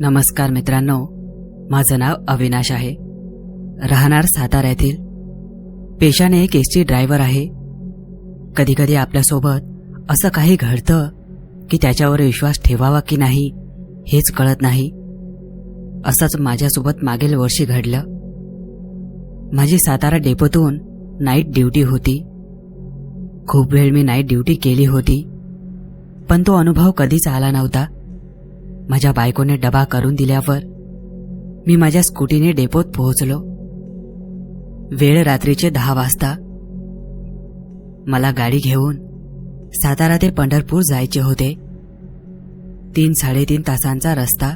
नमस्कार मित्रांनो. माझं नाव अविनाश आहे. राहणार साताऱ्यातील पेशाने एक एस टी ड्रायव्हर आहे. कधीकधी आपल्यासोबत असं काही घडतं की त्याच्यावर विश्वास ठेवावा की नाही हेच कळत नाही. असंच माझ्यासोबत मागील वर्षी घडलं. माझी सातारा डेपोतून नाईट ड्युटी होती. खूप वेळ मी नाईट ड्युटी केली होती. पण तो अनुभव कधीच आला नव्हता. माझ्या बायकोने डबा करून दिल्यावर मी माझ्या स्कूटीने डेपोत पोहोचलो. वेळ रात्रीचे दहा वाजता. मला गाडी घेऊन सातारा ते पंढरपूर जायचे होते. तीन साडेतीन तासांचा रस्ता.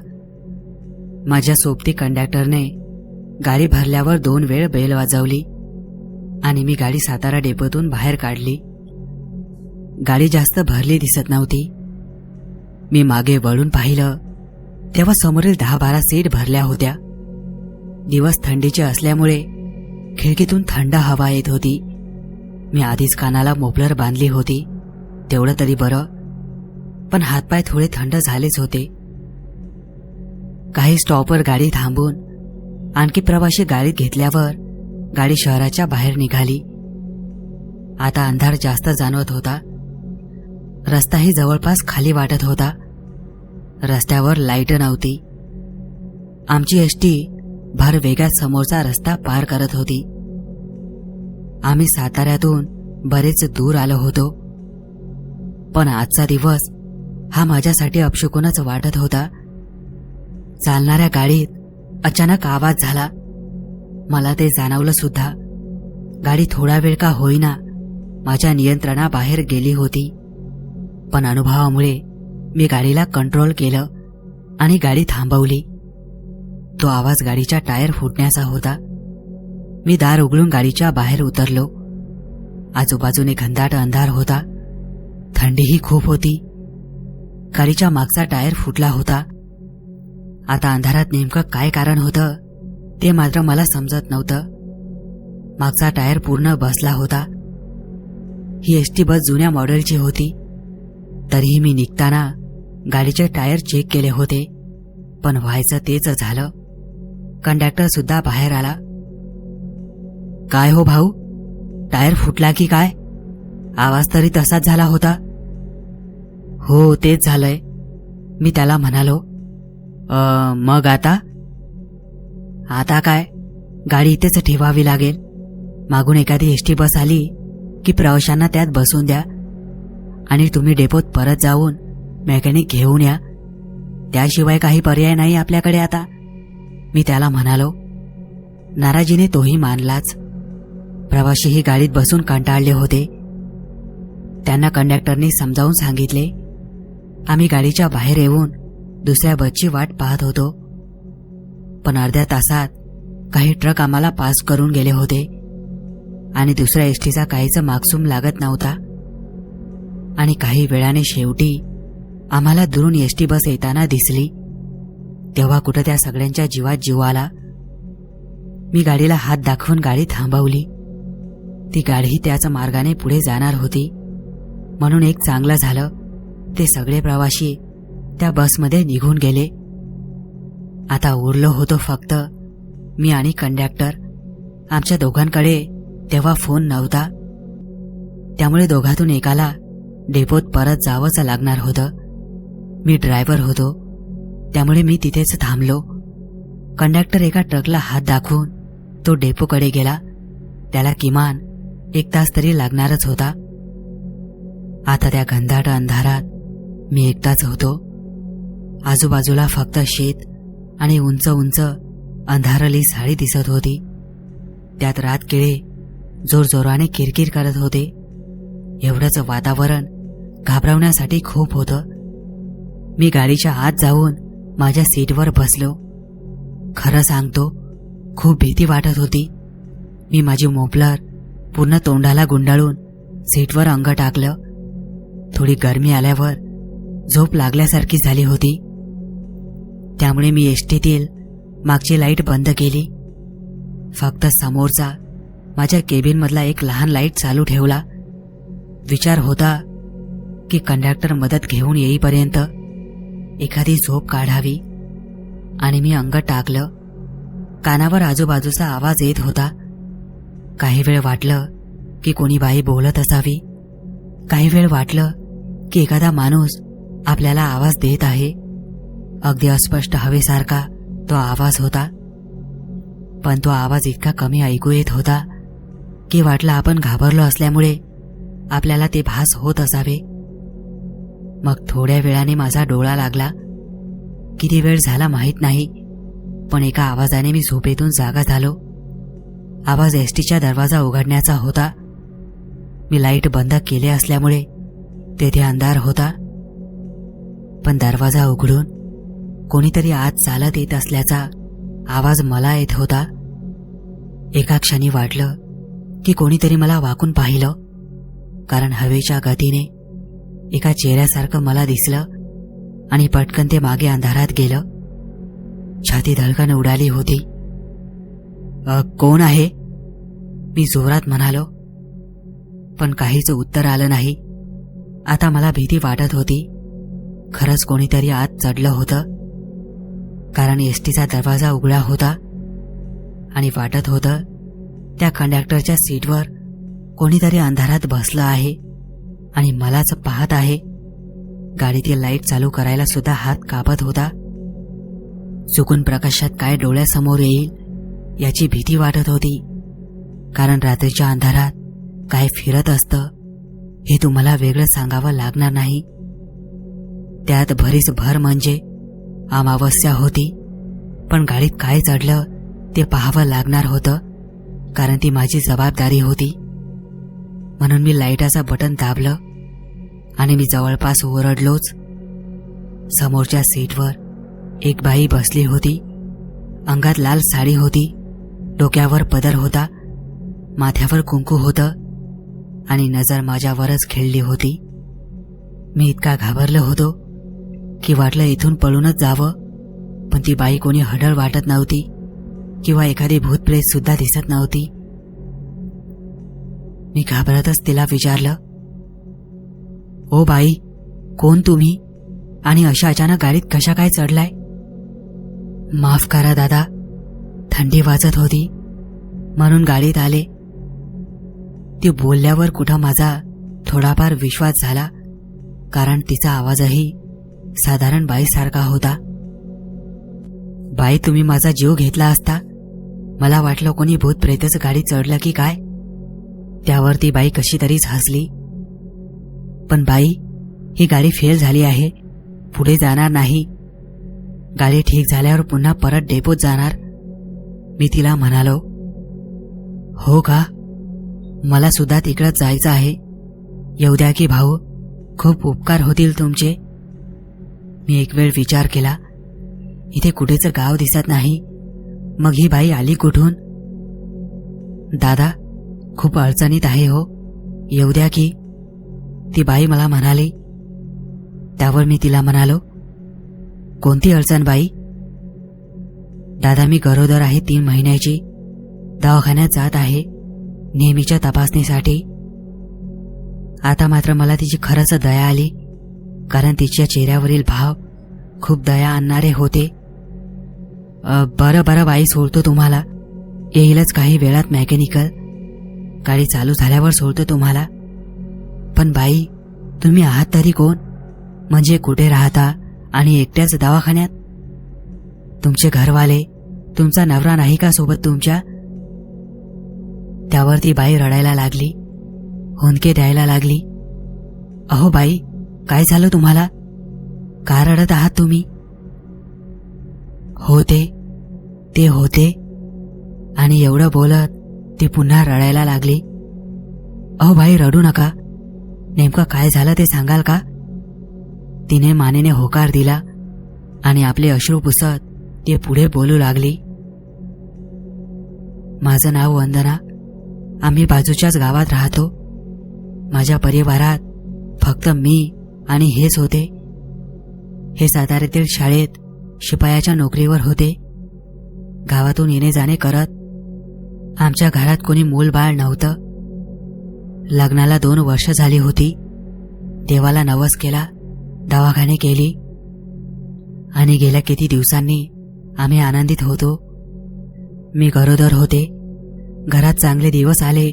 माझ्या सोबती कंडक्टरने गाडी भरल्यावर दोन वेळ बेल वाजवली आणि मी गाडी सातारा डेपोतून बाहेर काढली. गाडी जास्त भरली दिसत नव्हती. मी मागे वळून पाहिलं. तेव्हा समोरील दहा बारा सीट भरल्या होत्या. दिवस थंडीचे असल्यामुळे खिडकीतून थंड हवा येत होती. मी आधीच कानाला मोपलर बांधली होती तेवढं तरी बरं पण हातपाय थोडे थंड झालेच होते. काही स्टॉपवर गाडी थांबून आणखी प्रवाशी गाडीत घेतल्यावर गाडी शहराच्या बाहेर निघाली. आता अंधार जास्त जाणवत होता. रस्ताही जवळपास खाली वाटत होता. रस्त्यावर लाइट नव्हती. आमची एसटी भर वेगात समोरचा रस्ता पार करत होती. आम्ही साताऱ्यातून बरेच दूर आलो होतो. पण आजचा दिवस हा माझ्यासाठी अपशुकूनच वाटत होता. चालणाऱ्या गाडीत अचानक आवाज झाला. मला ते जाणवलं सुद्धा. गाडी थोडा वेळ का होईना माझ्या नियंत्रणाबाहेर गेली होती. पण अनुभवामुळे मी गाडीला कंट्रोल केलं आणि गाडी थांबवली. तो आवाज गाडीच्या टायर फुटण्याचा होता. मी दार उघडून गाडीच्या बाहेर उतरलो. आजूबाजूने घनदाट अंधार होता. थंडीही खूप होती. गाडीच्या मागचा टायर फुटला होता. आता अंधारात नेमकं काय कारण होतं ते मात्र मला समजत नव्हतं. मागचा टायर पूर्ण बसला होता. ही एस टी बस जुन्या मॉडेलची होती. तरीही मी निघताना गाडीचे टायर चेक केले होते. पण व्हायचं तेच झालं. कंडक्टर सुद्धा बाहेर आला. काय हो भाऊ? टायर फुटला की काय? आवाज तरी तसाच झाला होता. हो तेच झालंय. मी त्याला म्हणालो मग आता? आता काय? गाडी इथेच ठेवावी लागेल. मागून एखादी एस टी बस आली की प्रवाशांना त्यात बसून द्या. आणि तुम्ही डेपोत परत जाऊन मेकॅनिक घेऊन या. त्याशिवाय काही पर्याय नाही आपल्याकडे आता. मी त्याला म्हणालो नाराजीने तोही मानलाच. प्रवाशीही गाडीत बसून कंटाळले होते. त्यांना कंडक्टरनी समजावून सांगितले आम्ही गाडीच्या बाहेर येऊन दुसऱ्या बसची वाट पाहत होतो. पण अर्ध्या तासात काही ट्रक आम्हाला पास करून गेले होते आणि दुसऱ्या एसटीचा काहीच मागसूम लागत नव्हता. आणि काही वेळाने शेवटी आम्हाला दुरून एसटी बस येताना दिसली. तेव्हा कुठं त्या सगळ्यांच्या जीवात जीव आला. मी गाडीला हात दाखवून गाडी थांबवली. ती गाडीही त्याच मार्गाने पुढे जाणार होती. म्हणून एक चांगलं झालं. ते सगळे प्रवासी त्या बसमध्ये निघून गेले. आता उरलो होतो फक्त मी आणि कंडक्टर. आमच्या दोघांकडे तेव्हा फोन नव्हता. त्यामुळे दोघातून एकाला डेपोत परत जावंच लागणार होतं. मी ड्रायव्हर होतो. त्यामुळे मी तिथेच थांबलो. कंडक्टर एका ट्रकला हात दाखवून तो डेपोकडे गेला. त्याला किमान एक तास तरी लागणारच होता. आता त्या गंधाट अंधारात मी एकटाच होतो. आजूबाजूला फक्त शेत आणि उंच उंच अंधारली झाडी दिसत होती. त्यात रात किळे जोरजोराने किरकिर करत होते. एवढंच वातावरण घाबरवण्यासाठी खूप होतं. मी गाडीच्या आत जाऊन माझ्या सीटवर बसलो. खरं सांगतो खूप भीती वाटत होती. मी माझी मोपलर पूर्ण तोंडाला गुंडाळून सीटवर अंग टाकलं. थोडी गरमी आल्यावर झोप लागल्यासारखी झाली होती. त्यामुळे मी एसटीतील मागची लाइट बंद केली. फक्त समोरचा माझ्या केबिनमधला एक लहान लाइट चालू ठेवला. विचार होता की कंडक्टर मदत घेऊन येईपर्यंत एखादी झोप काढावी. आणि मी अंग टाकलं. कानावर आजूबाजूचा आवाज येत होता. काही वेळ वाटलं की कोणी बाई बोलत असावी. काही वेळ वाटलं की एखादा माणूस आपल्याला आवाज देत आहे. अगदी अस्पष्ट हवेसारखा तो आवाज होता. पण तो आवाज इतका कमी ऐकू येत होता की वाटलं आपण घाबरलो असल्यामुळे आपल्याला ते भास होत असावे. मग थोड्या वेळाने माझा डोळा लागला. किती वेळ झाला माहीत नाही पण एका आवाजाने मी झोपेतून जागा झालो. आवाज एसटीच्या दरवाजा उघडण्याचा होता. मी लाइट बंद केले असल्यामुळे तेथे अंधार होता. पण दरवाजा उघडून कोणीतरी आत चालत येत असल्याचा आवाज मला येत होता. एका क्षणी वाटलं की कोणीतरी मला वाकून पाहिलं कारण हवेच्या गतीने एका चेहऱ्यासारखं मला दिसलं आणि पटकन ते मागे अंधारात गेलं. छाती धडकन उडाली होती. कोण आहे? मी जोरात म्हणालो. पण काहीच उत्तर आलं नाही. आता मला भीती वाटत होती. खरंच कोणीतरी आत चढलं होतं. कारण एसटीचा दरवाजा उघडा होता. आणि वाटत होतं त्या कंडक्टरच्या सीटवर कोणीतरी अंधारात बसलं आहे. आणि मलाच पाहत आहे. गाडीतील लाइट चालू करायला सुद्धा हात कापत होता. चुकून प्रकाशात काय डोळ्यासमोर येईल याची भीती वाटत होती. कारण रात्रीच्या अंधारात काय फिरत असतं हे तुम्हाला वेगळं सांगावं लागणार नाही. त्यात भरीच भर म्हणजे अमावस्या होती पण गाडीत काय चढलं ते पाहावं लागणार होतं कारण ती माझी जबाबदारी होती. म्हणून मी लाईटाचं बटन दाबलं. आणि मी जवळपास ओरडलोच. समोरच्या सीटवर एक बाई बसली होती. अंगात लाल साडी होती. डोक्यावर पदर होता. माथ्यावर कुंकू होतं. आणि नजर माझ्यावरच खेळली होती. मी इतका घाबरलो होतो की वाटलं इथून पळूनच जावं. पण ती बाई कोणी हडळ वाटत नव्हती किंवा एखादी भूतप्रेत सुद्धा दिसत नव्हती. मी घाबरतच तिला विचारलं ओ बाई कोण तुम्ही? आणि अशा अचानक गाडीत कशा काय चढलाय? माफ करा दादा थंडी वाजत होती. म्हणून गाडीत आले. ती बोलल्यावर कुठं माझा थोडाफार विश्वास झाला कारण तिचा आवाजही साधारण बाईसारखा होता. बाई तुम्ही माझा जीव घेतला असता? मला वाटलं कोणी भूत प्रेतच गाडी चढलं की काय? त्यावर ती बाई कशी तरीच हसली. पण बाई ही गाडी फेल झाली आहे. पुढे जाणार नाही. गाडी ठीक झाल्यावर पुन्हा परत डेपोत जाणार. मी तिला म्हणालो हो का? मला सुद्धा तिकडं जायचं आहे. येऊ द्या की भाऊ खूप उपकार होतील तुमचे. मी एक वेळ विचार केला इथे कुठेच गाव दिसत नाही. मग ही बाई आली कुठून? दादा खूप अडचणीत आहे हो. येऊ द्या की. ती बाई मला म्हणाली. त्यावर मी तिला म्हणालो कोणती अडचण बाई? दादा मी गरोदर आहे तीन महिन्याची. दवाखान्यात जात आहे नेहमीच्या तपासणीसाठी. आता मात्र मला तिची खरंच दया आली कारण तिच्या चेहऱ्यावरील भाव खूप दया आणणारे होते. बरं बरं बाई सोडतो तुम्हाला. येईलच काही वेळात मेकॅनिकल. गाडी चालू झाल्यावर सोडतो तुम्हाला. पण बाई तुम्ही आहात तरी कोण? म्हणजे कुठे राहता आणि एकट्याच दवाखान्यात? तुमचे घरवाले तुमचा नवरा नाही का सोबत तुमच्या? त्यावर ती बाई रडायला लागली. हुंदके द्यायला लागली. अहो बाई काय झालं तुम्हाला? का रडत आहात तुम्ही? होते. ते होते. आणि एवढं बोलत ती पुन्हा रडायला लागली. अहो बाई रडू नका. नेमकं काय झालं ते सांगाल का? तिने मानेने होकार दिला आणि आपले अश्रू पुसत ते पुढे बोलू लागली. माझं नाव वंदना. आम्ही बाजूच्याच गावात राहतो. माझ्या परिवारात फक्त मी आणि हेच होते. हे साताऱ्यातील शाळेत शिपायाच्या नोकरीवर होते. गावातून येणे जाणे करत आमच्या घरात कोणी मूल बाळ नव्हतं. लग्नाला दोन वर्ष झाली होती. देवाला नवस केला दवाखाने केली. आणि गेल्या किती दिवसांनी आम्ही आनंदित होतो. मी गरोदर होते. घरात चांगले दिवस आले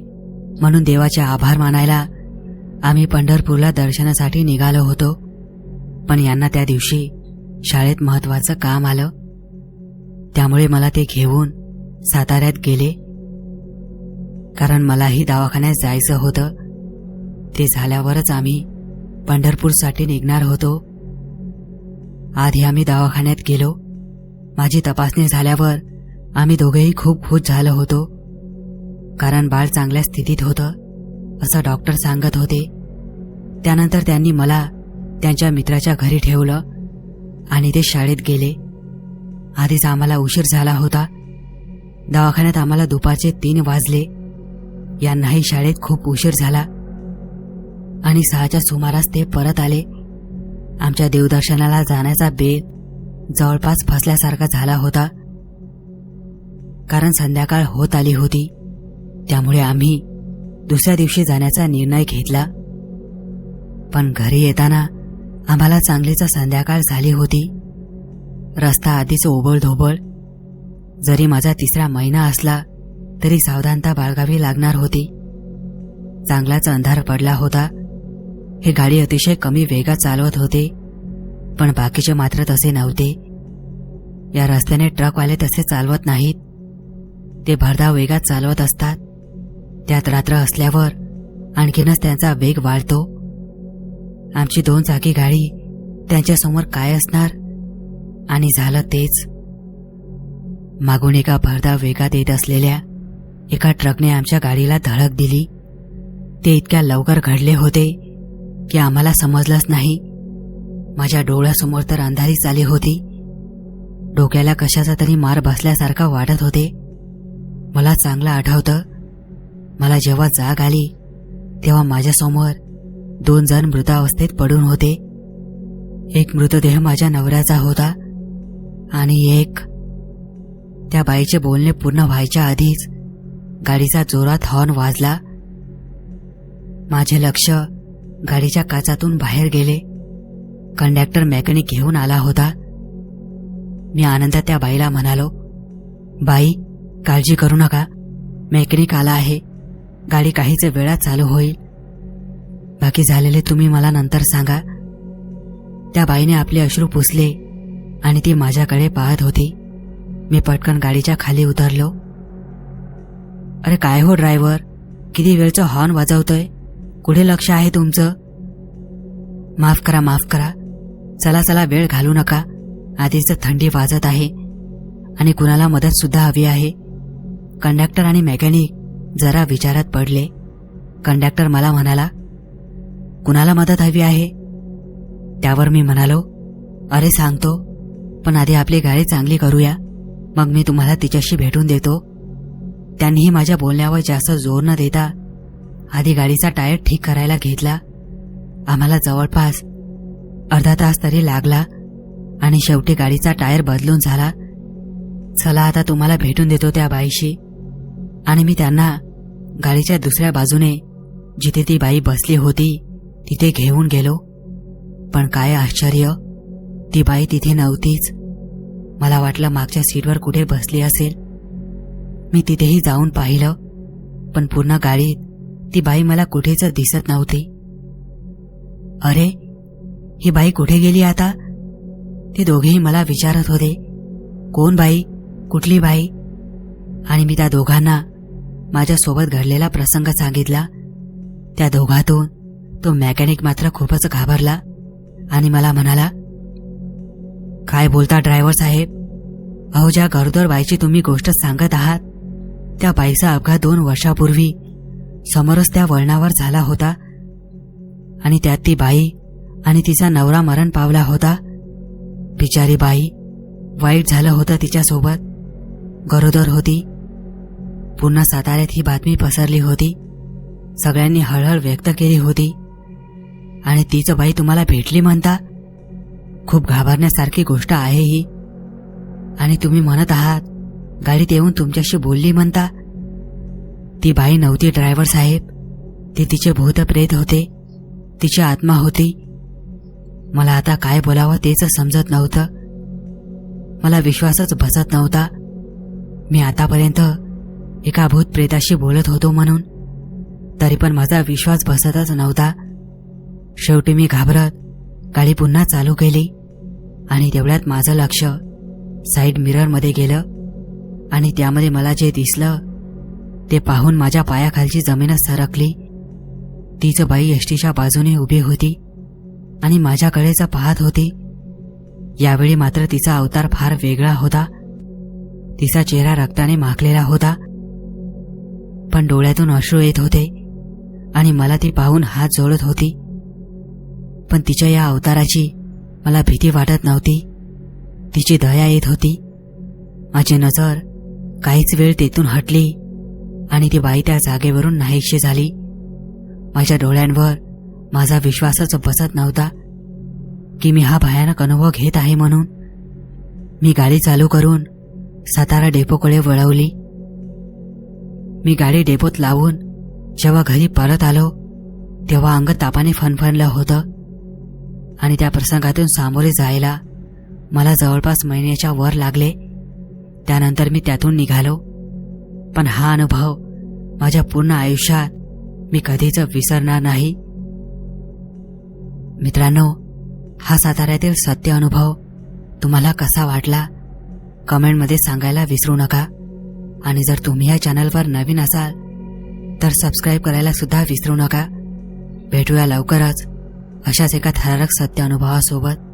म्हणून देवाचे आभार मानायला आम्ही पंढरपूरला दर्शनासाठी निघालो होतो. पण यांना त्या दिवशी शाळेत महत्वाचं काम आलं. त्यामुळे मला ते घेऊन साताऱ्यात गेले. कारण मलाही दवाखान्यात जायचं होतं. ते झाल्यावरच आम्ही पंढरपूरसाठी निघणार होतो. आधी आम्ही दवाखान्यात गेलो. माझी तपासणी झाल्यावर आम्ही दोघेही खूप खुश झालो होतो. कारण बाळ चांगल्या स्थितीत होतं असं डॉक्टर सांगत होते. त्यानंतर त्यांनी मला त्यांच्या मित्राच्या घरी ठेवलं आणि ते शाळेत गेले. आधीच आम्हाला उशीर झाला होता. दवाखान्यात आम्हाला दुपारचे तीन वाजले. यांनाही शाळेत खूप उशीर झाला. आणि सहाच्या सुमारास ते परत आले. आमच्या देवदर्शनाला जाण्याचा बेत जवळपास फसल्यासारखा झाला होता. कारण संध्याकाळ होत आली होती. त्यामुळे आम्ही दुसऱ्या दिवशी जाण्याचा निर्णय घेतला. पण घरी येताना आम्हाला चांगलीच संध्याकाळ झाली होती. रस्ता आधीच ओबळधोबळ. जरी माझा तिसरा महिना असला तरी सावधानता बाळगावी लागणार होती. चांगलाच अंधार पडला होता. हे गाडी अतिशय कमी वेगात चालवत होते पण बाकीचे मात्र तसे नव्हते. या रस्त्याने ट्रकवाले तसे चालवत नाहीत. ते भरधाव वेगात चालवत असतात. त्यात रात्र असल्यावर आणखीनच त्यांचा वेग वाढतो. आमची दोन चाकी गाडी त्यांच्यासमोर काय असणार? आणि झालं तेच. मागून एका भरधाव वेगात येत असलेल्या एका ट्रकने आमच्या गाडीला धडक दिली. ते इतक्या लवकर घडले होते की आम्हाला समजलंच नाही. माझ्या डोळ्यासमोर तर अंधारीच आली होती. डोक्याला कशाचा तरी मार बसल्यासारखा वाटत होते. मला चांगलं आठवतं. मला जेव्हा जाग आली तेव्हा माझ्यासमोर दोन जण मृतावस्थेत पडून होते. एक मृतदेह माझ्या नवऱ्याचा होता आणि एक त्या बाईचे बोलणे पूर्ण व्हायच्या आधीच गाडीचा जोरात हॉर्न वाजला. माझे लक्ष गाडीच्या काचातून बाहेर गेले. कंडक्टर मेकॅनिक घेऊन आला होता. मी आनंदात त्या बाईला म्हणालो बाई काळजी करू नका. मेकॅनिक आला आहे. गाडी काहीच वेळा चालू होईल. बाकी झालेले तुम्ही मला नंतर सांगा. त्या बाईने आपले अश्रू पुसले आणि ती माझ्याकडे पाहत होती. मी पटकन गाडीच्या खाली उतरलो. अरे काय हो ड्रायव्हर? किती वेळचं हॉर्न वाजवतोय? कुठे लक्ष आहे तुमचं? माफ करा माफ करा. चला चला वेळ घालू नका. आधीच थंडी वाजत आहे. आणि कुणाला मदत सुद्धा हवी आहे. कंडक्टर आणि मेकॅनिक जरा विचारात पडले. कंडक्टर मला म्हणाला कुणाला मदत हवी आहे? त्यावर मी म्हणालो अरे सांगतो पण आधी आपली गाडी चांगली करूया. मग मी तुम्हाला तिच्याशी भेटून देतो. त्यांनीही माझ्या बोलण्यावर जास्त जोर न देता आधी गाडीचा टायर ठीक करायला घेतला. आम्हाला जवळपास अर्धा तास तरी लागला आणि शेवटी गाडीचा टायर बदलून झाला. चला आता तुम्हाला भेटून देतो त्या बाईशी. आणि मी त्यांना गाडीच्या दुसऱ्या बाजूने जिथे ती बाई बसली होती तिथे घेऊन गेलो. पण काय आश्चर्य ती बाई तिथे नव्हतीच. मला वाटलं मागच्या सीटवर कुठे बसली असेल. मी तिथेही जाऊन पाहिलं. पण पूर्ण गाडीत ती बाई मला कुठेच दिसत नव्हती. अरे ही बाई कुठे गेली आता? ते दोघेही मला विचारत होते. कोण बाई? कुठली बाई? आणि मी त्या दोघांना माझ्यासोबत घडलेला प्रसंग सांगितला. त्या दोघातून तो मॅकॅनिक मात्र खूपच घाबरला आणि मला म्हणाला काय बोलता ड्रायव्हर साहेब? अहो ज्या गरोदर बाईची तुम्ही गोष्ट सांगत आहात त्या बाईचा अपघात दोन वर्षापूर्वी समोरच त्या वळणावर झाला होता. आणि त्यात ती बाई आणि तिचा नवरा मरण पावला होता. बिचारी बाई वाईट झालं होतं तिच्यासोबत. गरोदर होती. पुन्हा साताऱ्यात ही बातमी पसरली होती. सगळ्यांनी हळहळ व्यक्त केली होती. आणि तीच बाई तुम्हाला भेटली म्हणता? खूप घाबरण्यासारखी गोष्ट आहे ही. आणि तुम्ही म्हणत आहात गाडीत येऊन तुमच्याशी बोलली म्हणता? ती बाई नव्हती ड्रायव्हर साहेब. ते तिचे भूतप्रेत होते. तिची आत्मा होती. मला आता काय बोलावं तेच समजत नव्हतं. मला विश्वासच बसत नव्हता. मी आतापर्यंत एका भूतप्रेताशी बोलत होतो म्हणून. तरी पण माझा विश्वास बसतच नव्हता. शेवटी मी घाबरत गाडी पुन्हा चालू केली आणि तेवढ्यात माझं लक्ष साईड मिररमध्ये गेलं. आणि त्यामध्ये मला जे दिसलं ते पाहून माझ्या पायाखालची जमीनच सरकली. तीच बाई एष्टीच्या बाजूने उभी होती आणि माझ्याकडेच पाहत होती यावेळी मात्र तिचा अवतार फार वेगळा होता. तिचा चेहरा रक्ताने माखलेला होता. पण डोळ्यातून अश्रू येत होते आणि मला ती पाहून हात जोडत होती. पण तिच्या या अवताराची मला भीती वाटत नव्हती. तिची दया येत होती. माझी नजर काहीच वेळ तेथून हटली आणि ती बाई त्या जागेवरून नाहीशी झाली. माझ्या डोळ्यांवर माझा विश्वासच बसत नव्हता की मी हा भयानक अनुभव घेत आहे म्हणून. मी गाडी चालू करून सातारा डेपोकडे वळवली. मी गाडी डेपोत लावून जेव्हा घरी परत आलो तेव्हा अंग तापाने फनफनलं होतं आणि त्या प्रसंगातून सामोरे जायला मला जवळपास महिन्याच्या वर लागले. त्यानंतर मी त्यातून निघालो. पण हा अनुभव माझ्या पूर्ण आयुष्यात मी कधीच विसरणार नाही. मित्रांनो हा साताऱ्यातील सत्य अनुभव तुम्हाला कसा वाटला? कमेंटमध्ये सांगायला विसरू नका. आणि जर तुम्ही या चॅनलवर नवीन असाल तर सबस्क्राईब करायला सुद्धा विसरू नका. भेटूया लवकरच अशाच एका थरारक सत्य अनुभवासोबत.